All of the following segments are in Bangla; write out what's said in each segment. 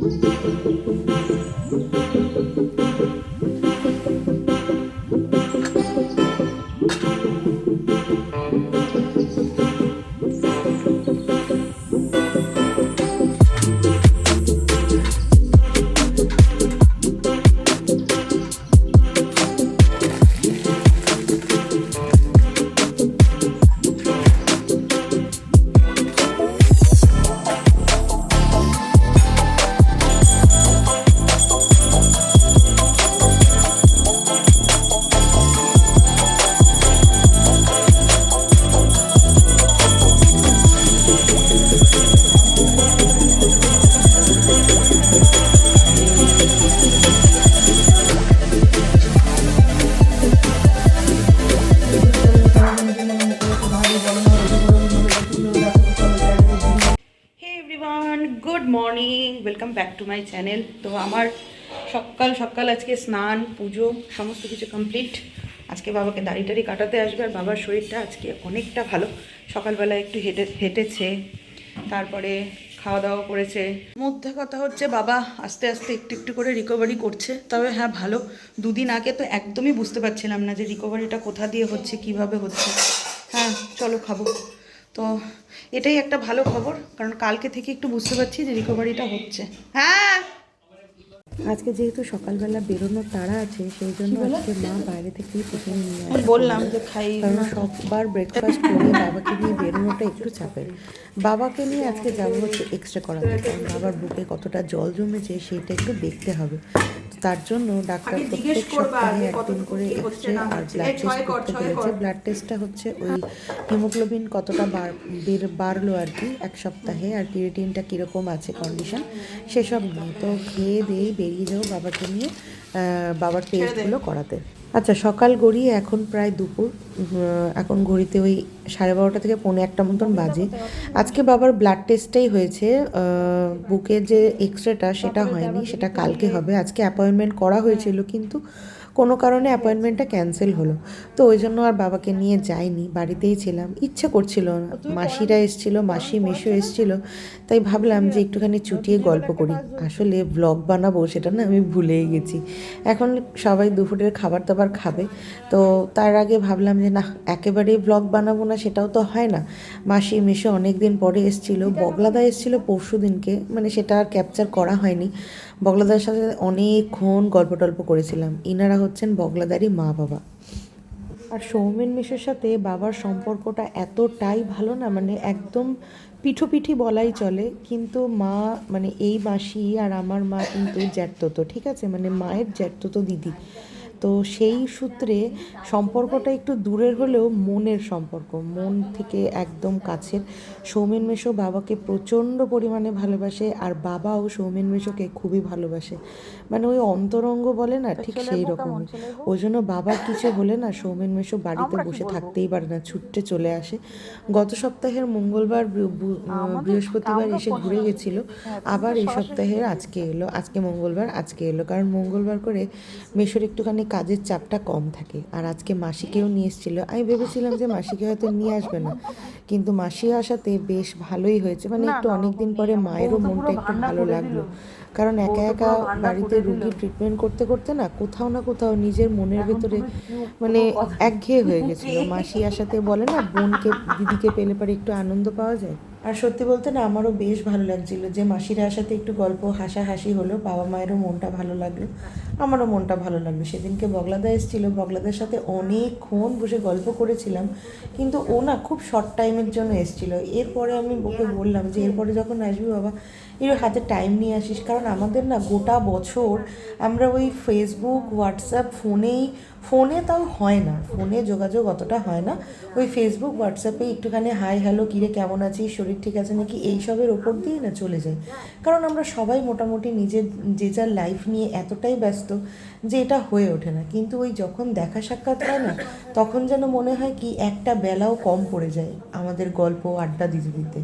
Thank you. Morning welcome back to my channel তো আমার সকাল সকাল আজকে স্নান, পুজো, সমস্ত কিছু কমপ্লিট আজকে বাবাকে দাড়ি টাড়ি কাটাতে আসবে আর বাবার শরীরটা আজকে অনেকটা ভালো। সকালবেলা একটু হেঁটে, হেঁটেছে, তারপরে খাওয়া দাওয়া করেছে। মধ্যে কথা হচ্ছে বাবা আস্তে আস্তে একটু একটু করে রিকভারি করছে। তবে হ্যাঁ ভালো। দুদিন আগে তো একদমই বুঝতে পারছিলাম না যে রিকভারিটা কোথা দিয়ে হচ্ছে, কীভাবে হচ্ছে। হ্যাঁ চলো খাব। তো এটাই একটা ভালো খবর কারণ কালকে থেকে একটু বুঝতে পারছি যে রিকভারিটা হচ্ছে। হ্যাঁ! আজকে যেহেতু সকালবেলা বেরোনোর তাড়া আছে সেই জন্য আজকে মা বাইরে থেকেই টিফিন নিয়ে আসে। বললাম যে খাই কারণ সববার ব্রেকফাস্ট করে বাবাকে নিয়ে বেরোনোটা একটু চাপের। বাবাকে নিয়ে আজকে যাব হচ্ছে এক্সরে করাতে কারণ বাবার বুকে কতটা জল জমেছে সেইটা একটু দেখতে হবে। তার জন্য ডাক্তার প্রত্যেক সপ্তাহে একদিন করে এক্সরে আর ব্লাড টেস্ট করতে বলেছে। ব্লাড টেস্টটা হচ্ছে ওই হিমোগ্লোবিন কতটা বার বের- বাড়লো আর কি এক সপ্তাহে আর কিরেটিনটা কীরকম আছে কন্ডিশন সেসব নিয়ে। তো খেয়ে দিয়ে বেরিয়ে যাও বাবাকে নিয়ে বাবার টেস্টগুলো করাতে। আচ্ছা সকাল গড়িয়ে এখন প্রায় দুপুর। এখন ঘড়িতে ওই সাড়ে বারোটা থেকে পৌনে একটা মতন বাজে। আজকে বাবার ব্লাড টেস্টটাই হয়েছে। বুকের যে এক্স রেটা সেটা হয়নি, সেটা কালকে হবে। আজকে অ্যাপয়েন্টমেন্ট করা হয়েছিল কিন্তু কোনো কারণে অ্যাপয়েন্টমেন্টটা ক্যান্সেল হলো। তো ওই জন্য আর বাবাকে নিয়ে যাইনি বাড়িতেই ছিলাম। ইচ্ছে করছিল না। মাসিরা এসছিল মাসি মেশো এসছিল। তাই ভাবলাম যে একটুখানি চুটিয়ে গল্প করি। আসলে ব্লগ বানাবো সেটা না আমি ভুলেই গেছি। এখন সবাই দুপুরের খাবার দাবার খাবে। তো তার আগে ভাবলাম যে না একেবারেই ব্লগ বানাবো না সেটাও তো হয় না। মাসি মেশো অনেক দিন পরে এসছিল। বগলাদা এসছিল পরশু দিনকে মানে সেটা আর ক্যাপচার করা হয়নি। বগলাদার সাথে অনেকক্ষণ গল্প টল্প করেছিলাম। ইনারা হচ্ছেন বগলাদারই মা বাবা। আর সৌমেন মিশের সাথে বাবার সম্পর্কটা এতটাই ভালো না মানে একদম পিঠোপিঠি বলাই চলে, কিন্তু মা মানে এই মাসি আর আমার মা কিন্তু জ্যাঠতো ঠিক আছে? মানে মায়ের জ্যাঠতো দিদি। তো সেই সূত্রে সম্পর্কটা একটু দূরের হলেও মনের সম্পর্ক মন থেকে একদম কাছের। সৌমেন মেশো বাবাকে প্রচণ্ড পরিমাণে ভালোবাসে আর বাবাও সৌমেন মেশোকে খুবই ভালোবাসে। মানে ওই অন্তরঙ্গ বলে না ঠিক সেই রকমই ওই জন্য বাবার কিছু হলে না সৌমেন মেশো বাড়িতে বসে থাকতেই পারে না ছুটতে চলে আসে। গত সপ্তাহের মঙ্গলবার বৃহস্পতিবার এসে ঘুরে গেছিল। আবার এই সপ্তাহের আজকে এলো আজকে মঙ্গলবার আজকে এলো। কারণ মঙ্গলবার করে মেশোর একটুখানি কাজের চাপটা কম থাকে। আর আজকে মাসিকেও নিয়ে এসেছিল। আমি ভেবেছিলাম যে মাসিকে হয়তো নিয়ে আসবে না। কিন্তু মাসি আসাতে বেশ ভালোই হয়েছে। মানে একটু অনেক দিন পরে মায়েরও মনটা একটু ভালো লাগল। কারণ একা একা বাড়িতে রুগী ট্রিটমেন্ট করতে করতে না কোথাও না কোথাও নিজের মনের ভেতরে মানে একঘেয়ে হয়ে গেছিল। মাসি আসাতে বলে না বোনকে দিদিকে পেলে পরে একটু আনন্দ পাওয়া যায়? আর সত্যি বলতে না, আমারও বেশ ভালো লাগছিল যে মাসিরা আসাতে একটু গল্প, হাসাহাসি হলো, বাবা মায়েরও মনটা ভালো লাগল, আমারও মনটা ভালো লাগল। সেদিনকে বগলাদা এসেছিল, বগলাদার সাথে অনেকক্ষণ বসে গল্প করেছিলাম, কিন্তু ও না খুব শর্ট টাইমের জন্য এসেছিল। এরপরে আমি ওকে বললাম যে, এরপরে যখন আসবি বাবা, এর হাতে টাইম নিয়ে আসিস। কারণ আমাদের না গোটা বছর আমরা ওই ফেসবুক হোয়াটসঅ্যাপ ফোনেই, ফোনে তাও হয় না, ফোনে যোগাযোগ অতটা হয় না। ওই ফেসবুক হোয়াটসঅ্যাপে একটুখানি হাই হ্যালো কিরে, কেমন আছিস? শরীর ঠিক আছে নাকি এইসবের ওপর দিয়ে না চলে যায়? কারণ আমরা সবাই মোটামুটি নিজের, যে যার লাইফ নিয়ে এতটাই ব্যস্ত যে এটা হয়ে ওঠে না। কিন্তু ওই যখন দেখা সাক্ষাৎ হয় না, তখন যেন মনে হয় কি একটা বেলাও কম পড়ে যায় আমাদের গল্প, আড্ডা দিতে দিতে।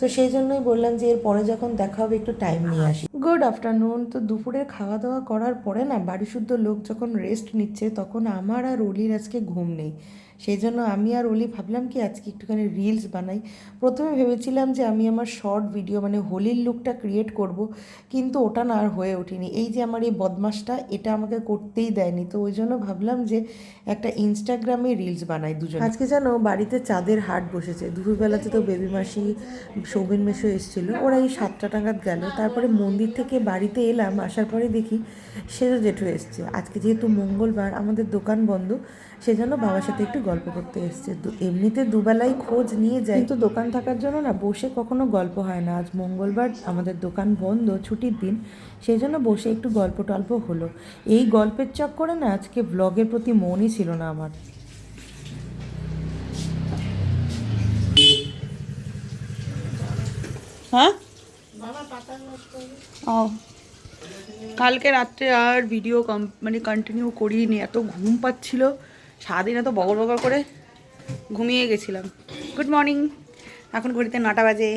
তো সেই জন্যই বললাম যে এরপরে যখন দেখা হবে, একটু টাইম নিয়ে আসি। গুড আফটারনুন তো দুপুরে খাওয়া দাওয়া করার পরে না বাড়ি শুদ্ধ লোক যখন রেস্ট নিচ্ছে, তখন আমার আর অলির আজকে ঘুম নেই। সেই জন্য আমি আর ওলি ভাবলাম কি আজকে একটুখানি রিলস বানাই। প্রথমে ভেবেছিলাম যে আমি আমার শর্ট ভিডিও মানে হোলির লুকটা ক্রিয়েট করব, কিন্তু ওটা না আর হয়ে ওঠেনি। এই যে আমার এই বদমাসটা এটা আমাকে করতেই দেয়নি। তো ওই জন্য ভাবলাম যে একটা ইনস্টাগ্রামে রিলস বানাই দুজন। আজকে যেন বাড়িতে চাঁদের হাট বসেছে। দুপুরবেলাতে তো বেবি মাসি সৌবিন মেশো এসেছিল। ওরা এই সাতটা নাগাদ গেল। তারপরে মন্দির থেকে বাড়িতে এলাম। আসার পরে দেখি সেজো জেঠু এসছে। আজকে যেহেতু মঙ্গলবার, আমাদের দোকান বন্ধ সেজন্য বাবার সাথে একটু গল্প করতে এসছে। এমনিতে দুবেলাই খোঁজ নিয়ে যায়। কিন্তু দোকান থাকার জন্য না বসে কখনো গল্প হয় না। আজ মঙ্গলবার আমাদের দোকান বন্ধ ছুটির দিন। সেই জন্য বসে একটু গল্প টল্প হলো। এই গল্পের চক্করে না আজকে ব্লগের প্রতি মনই ছিল না আমার। হ্যাঁ? ও। কালকে রাত্রে আর ভিডিও কম মানে কন্টিনিউ করিনি। এত ঘুম পাচ্ছিল। সারাদিন এত বগর বগর করে ঘুমিয়ে গেছিলাম। গুড মর্নিং এখন ঘড়িতে নটা বাজে।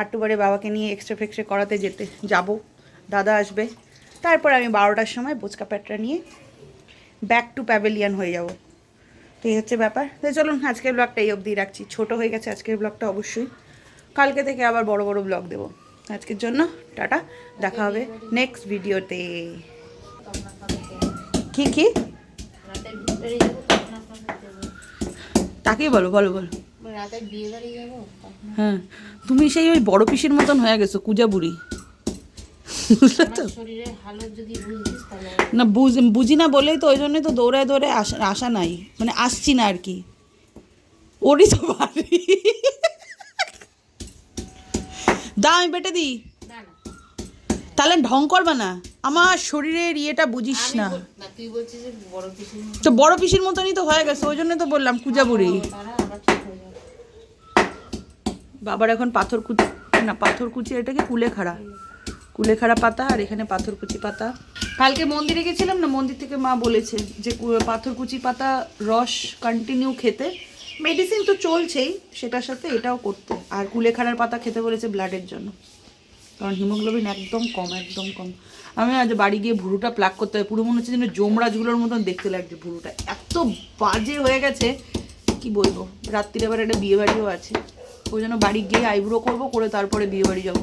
আটটু পরে বাবাকে নিয়ে এক্সট্রা ফেক্সট্রা করাতে যেতে যাব। দাদা আসবে। তারপর আমি বারোটার সময় বোচকা প্যাটরা নিয়ে ব্যাক টু প্যাভেলিয়ান হয়ে যাব। তো এই হচ্ছে ব্যাপার। তো চলুন, আজকের ব্লগটা এই অবধি রাখছি। ছোট হয়ে গেছে আজকের ব্লগটা অবশ্যই। কালকে থেকে আবার বড় বড় ব্লগ দেবো। আজকের জন্য টাটা। দেখা হবে নেক্সট ভিডিওতে কি কি? তাকেই বলো বলো বলো। তখন হ্যাঁ। তুমি সেই ওই বড় পিসির মতন হয়ে গেছো কুজা বুড়ি বুঝলে তো? না বুঝ বুঝি না বলেই তো ওই জন্যই তো দৌড়ায় দৌড়ায় আসা আসা নাই। মানে আসছি না আর কি। ওরই তো বাড়ি। দা আমি বেটে দিই। তাহলে ঢং করবা না। আমার শরীরের ইয়েটা বুঝিস না। বল- না তুই বলছিস যে বড় কিছু তো বড় পিসির মতনই তো হয়ে গেছে ওই জন্য তো বললাম কুজা বুড়ি তারা আবার ঠিক হয়ে যাবে। বাবার এখন পাথর কুচি না পাথর কুচি এটাকে কুলেখাড়া? কুলেখাড়া পাতা আর এখানে পাথর কুচি পাতা। কালকে মন্দিরে গেছিলাম না মন্দির থেকে মা বলেছে যে পাথর কুচি পাতা রস কন্টিনিউ খেতে। মেডিসিন তো চলছেই সেটার সাথে এটাও করতে। আর কুলেখাড়ার পাতা খেতে বলেছে ব্লাডের জন্য। কারণ হিমোগ্লোবিন একদম কম একদম কম। আমি আজ বাড়ি গিয়ে ভুরুটা প্লাক করতে হয় পুরো মনে হচ্ছে যেন জমরাজগুলোর মতন দেখতে লাগছে ভুরুটা। এত বাজে হয়ে গেছে, কি বলব? রাত্রিরে আবার একটা বিয়েবাড়িও আছে। ওই জন্য বাড়ি গিয়ে আইব্রো করব, করে তারপরে বিয়েবাড়ি যাব।